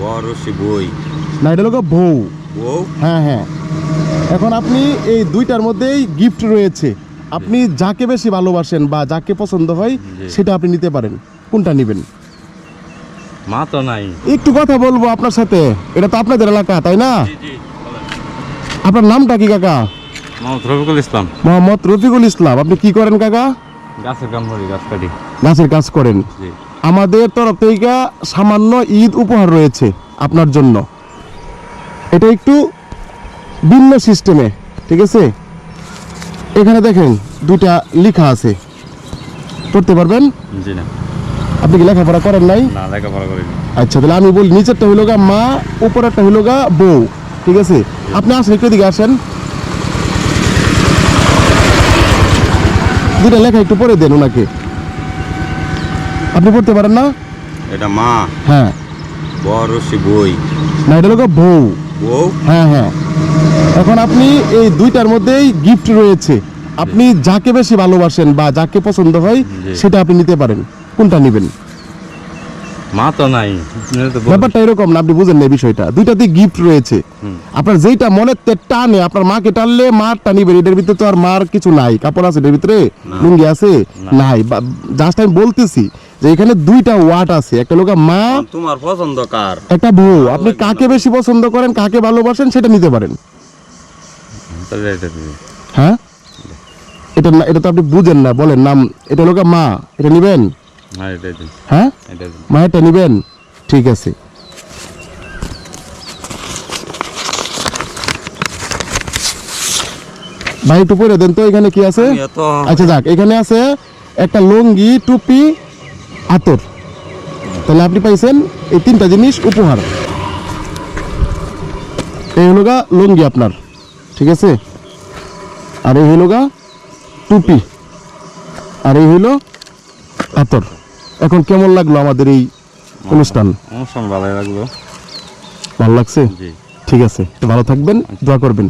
বই। না এটা হলো বউ। বউ? হ্যাঁ হ্যাঁ। এখন আপনি এই দুইটার মধ্যেই গিফট রয়েছে। আপনি যাকে বেশি ভালোবাসেন বা যাকে পছন্দ হয় সেটা আপনি নিতে পারেন। কোনটা নেবেন? মা তো নাই। একটু কথা বলব আপনার সাথে। এটা তো আপনাদের এলাকা তাই না? আপনার নামটা কি কাকা? মোহাম্মদ রফিকুল ইসলাম। মোহাম্মদ রফিকুল ইসলাম। আপনি কি করেন কাকা? গাছের কাম করি গাছ কাটি। গাছের কাজ করেন। জি। আমাদের তরফ থেকে সামান্য ঈদ উপহার রয়েছে আপনার জন্য। এটা একটু ভিন্ন সিস্টেমে ঠিক আছে? এখানে দেখেন দুটা লেখা আছে। পড়তে পারবেন? জি না। আপনি কি লেখাপড়া করেন নাই? না লেখাপড়া আচ্ছা তাহলে আমি বলি নিচেরটা হইল গা মা উপরেরটা হইল গা বউ ঠিক আছে? আপনি আসেন একটু দিকে আসেন। দুটা লেখা একটু পড়ে দেন ওনাকে। আপনি পড়তে পারেন না? এটা মা। হ্যাঁ। বড় সে বই। না এটা হলো বউ। বউ? হ্যাঁ হ্যাঁ। এখন আপনি এই দুইটার মধ্যেই গিফট রয়েছে। আপনি যাকে বেশি ভালোবাসেন বা যাকে পছন্দ হয় সেটা আপনি নিতে পারেন। কোনটা নেবেন? মা তো নাই। ব্যাপারটা এরকম না আপনি বুঝেন না বিষয়টা। দুইটাতে গিফট রয়েছে। আপনার যেটা মনের টানে আপনার মাকে টানলে মার টানিবেন এটার ভিতরে তো আর মার কিছু নাই। কাপড় আছে এটার ভিতরে? লুঙ্গি আছে? নাই। জাস্ট আমি বলতেছি যে এখানে দুইটা ওয়াট আছে। একটা লোক মা তোমার পছন্দ কার? একটা বউ। আপনি কাকে বেশি পছন্দ করেন কাকে ভালোবাসেন সেটা নিতে পারেন। এটা। হ্যাঁ? এটা না এটা তো আপনি বুঝেন না বলেন নাম। এটা লোক মা এটা নিবেন? হ্যাঁ এটা হ্যাঁ? এটা দিন। মায়েরটা নিবেন? ঠিক আছে। ভাই একটু পরে দেন তো এখানে কি আছে? আচ্ছা যাক এখানে আছে একটা লুঙ্গি টুপি আতর। তাহলে আপনি পাইছেন এই তিনটা জিনিস উপহার। এই হলো গা লুঙ্গি আপনার ঠিক আছে? আর এই হলো গা টুপি। আর এই হলো আতর। এখন কেমন লাগল আমাদের এই অনুষ্ঠান? অনুষ্ঠান ভালো লাগল। ভালো লাগছে? ঠিক আছে ভালো থাকবেন দোয়া করবেন।